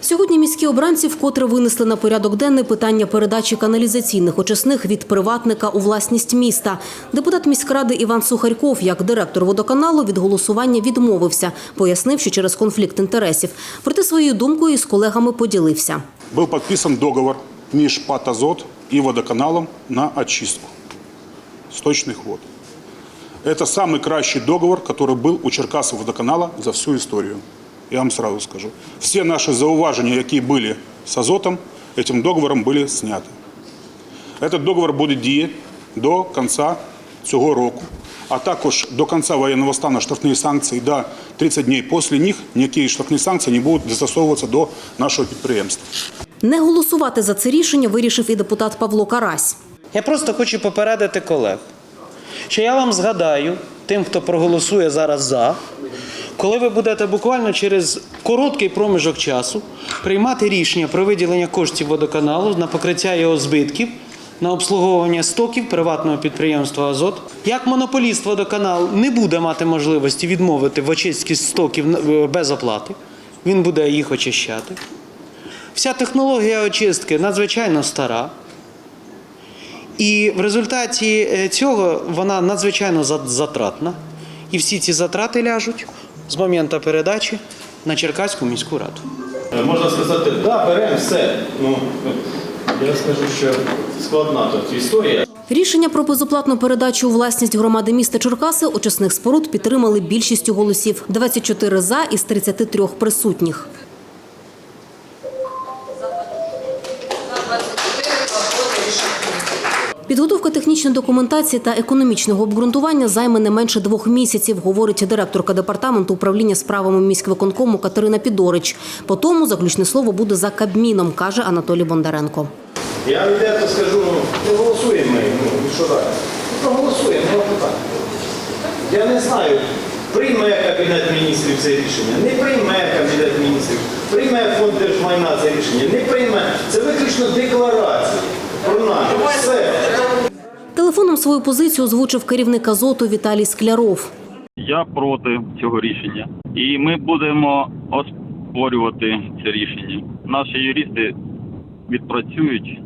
Сьогодні міські обранці вкотре винесли на порядок денний питання передачі каналізаційних очисних від приватника у власність міста. Депутат міськради Іван Сухарьков, як директор водоканалу, від голосування відмовився, пояснив, що через конфлікт інтересів. Проте своєю думкою із колегами поділився. Был подписан договор меж ПАТ «Азот» и водоканалом на очистку сточных вод. Это самый кращий договор, который был у Черкасов водоканала за всю историю. Я вам сразу скажу. Все наши зауважения, які были с азотом, этим договором были сняты. Этот договор буде діяти до кінця цього року. А також до кінця воєнного стану штрафні санкції до 30 днів після них ніякі штрафні санкції не будуть застосовуватися до нашого підприємства. Не голосувати за це рішення вирішив і депутат Павло Карась. Я просто хочу попередити колег, що я вам згадаю, тим, хто проголосує зараз за, коли ви будете буквально через короткий проміжок часу приймати рішення про виділення коштів водоканалу на покриття його збитків, на обслуговування стоків приватного підприємства Азот. Як монополіст водоканал не буде мати можливості відмовити в очистці стоків е, без оплати, він буде їх очищати. Вся технологія очистки надзвичайно стара. І в результаті е, цього вона надзвичайно затратна. І всі ці затрати ляжуть з моменту передачі на Черкаську міську раду. Е, Можна сказати, да, беремо все. Ну, я скажу, що складна тут історія. Рішення про безоплатну передачу у власність громади міста Черкаси очисних споруд підтримали більшістю голосів – 24 за із 33 присутніх. Підготовка технічної документації та економічного обґрунтування займе не менше двох місяців, говорить директорка департаменту управління справами міськвиконкому Катерина Підорич. По тому заключне слово буде за Кабміном, каже Анатолій Бондаренко. Я відверто скажу, ну, проголосуємо ми, ну, що далі? Проголосуємо, ну, питання. Я не знаю, прийме Кабінет міністрів це рішення, не прийме Кабінет міністрів, прийме фонд держмайна це рішення, не прийме. Це виключно декларація. Телефоном свою позицію озвучив керівник Азоту Віталій Скляров. Я проти цього рішення, і ми будемо оспорювати це рішення. Наші юристи відпрацюють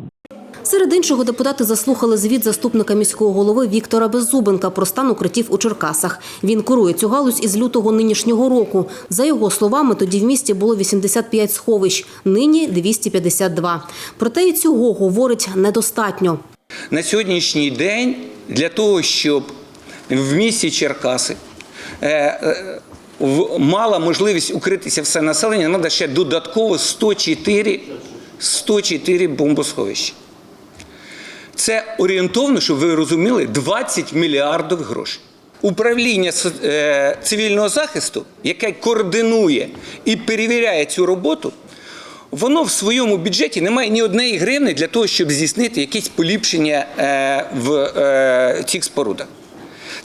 Серед іншого депутати заслухали звіт заступника міського голови Віктора Беззубенка про стан укриттів у Черкасах. Він курує цю галузь із лютого нинішнього року. За його словами, тоді в місті було 85 сховищ, нині 252. Проте і цього говорить недостатньо. На сьогоднішній день для того, щоб в місті Черкаси е, е, мала можливість укритися все населення, треба ще додатково 104, 104 бомбосховища. Це орієнтовно, щоб ви розуміли, 20 мільярдів грошей. Управління е, цивільного захисту, яке координує і перевіряє цю роботу, воно в своєму бюджеті не має ні однієї гривни для того, щоб здійснити якісь поліпшення е, в е, цих спорудах.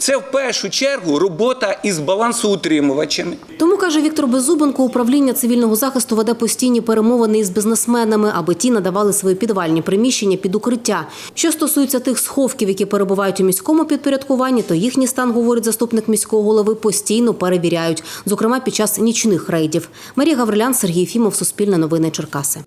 Це в першу чергу робота із балансоутримувачами. Тому каже Віктор Беззубенко, управління цивільного захисту веде постійні перемовини із бізнесменами, аби ті надавали свої підвальні приміщення під укриття. Що стосується тих сховків, які перебувають у міському підпорядкуванні, то їхній стан, говорить заступник міського голови, постійно перевіряють, зокрема під час нічних рейдів. Марія Гаврилян, Сергій Фімов, Суспільне новини Черкаси.